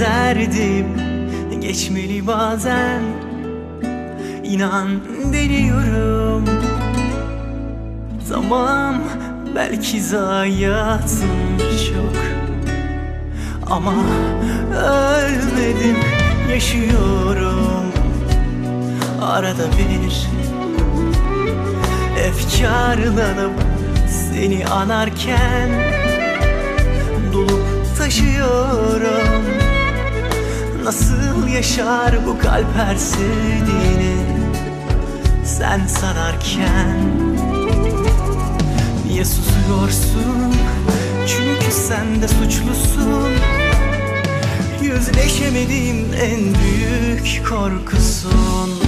Deyip geçmeli bazen. İnan deniyorum. Tamam belki zayiatım çok. Ama ölmedim yaşıyorum. Arada bir Efkarlanıp seni anarken Dolup taşıyorum Nasıl yaşar bu kalp her sevdiğini Sen sanarken? Niye susuyorsun? Çünkü sen de suçlusun. Yüzleşemediğim en büyük korkusun.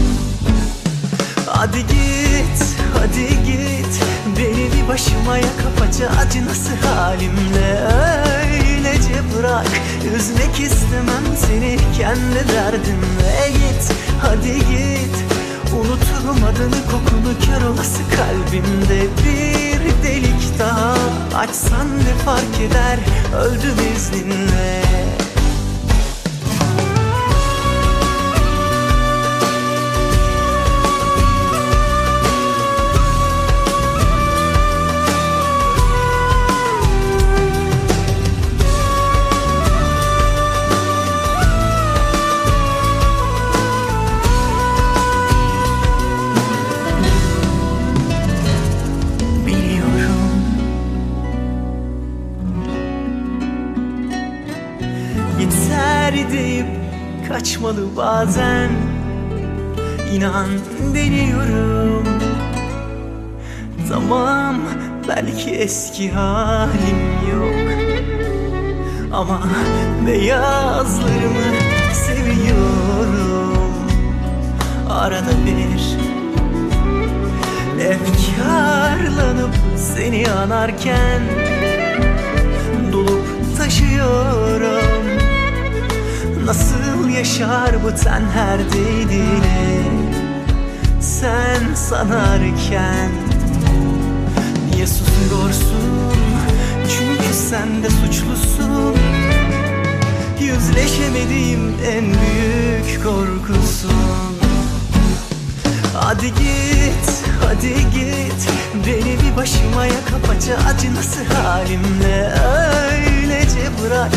Hadi git, hadi git. Beni bir başıma yakapaca acı nasıl halimle? Öylece bırak Üzmek istemem seni kendi derdimle Git, hadi git. Unuturum adını kokunu kör olası kalbimde Bir delik daha. Açsan ne fark eder? Öldüm izninle kaçmalı bazen. İnan deniyorum. Tamam belki eski halim yok. Ama beyazlarımı seviyorum. Arada bir Efkarlanıp seni anarken Dolup taşıyorum. Nasıl ten her dediğini Sen sanarken Niye susuyorsun Çünkü sen de suçlusun. Yüzleşemediğim en büyük korkusun. Hadi git, hadi git. Beni bir başıma yakapaca acı nasıl halimle Öylece bırak.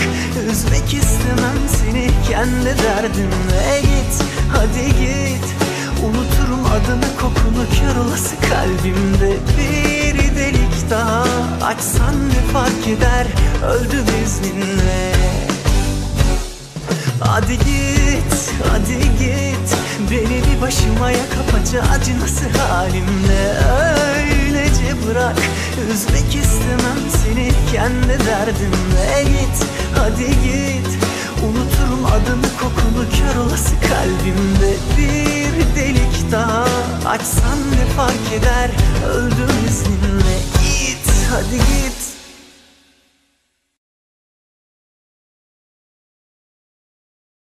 Üzmek istemem seni kendi derdimle. Git, hadi git. Unuturum adını kokunu kör olası kalbimde. Bir delik daha açsan ne fark eder? Öldüm izninle. Hadi git, hadi git. Beni bir başıma yakapaca acı nasıl halimle. Öylece bırak Üzmek istemem seni kendi derdimle Git, hadi git Unuturum adını kokunu kör olası kalbimde. Bir delik daha açsan ne fark eder? Öldüm izninle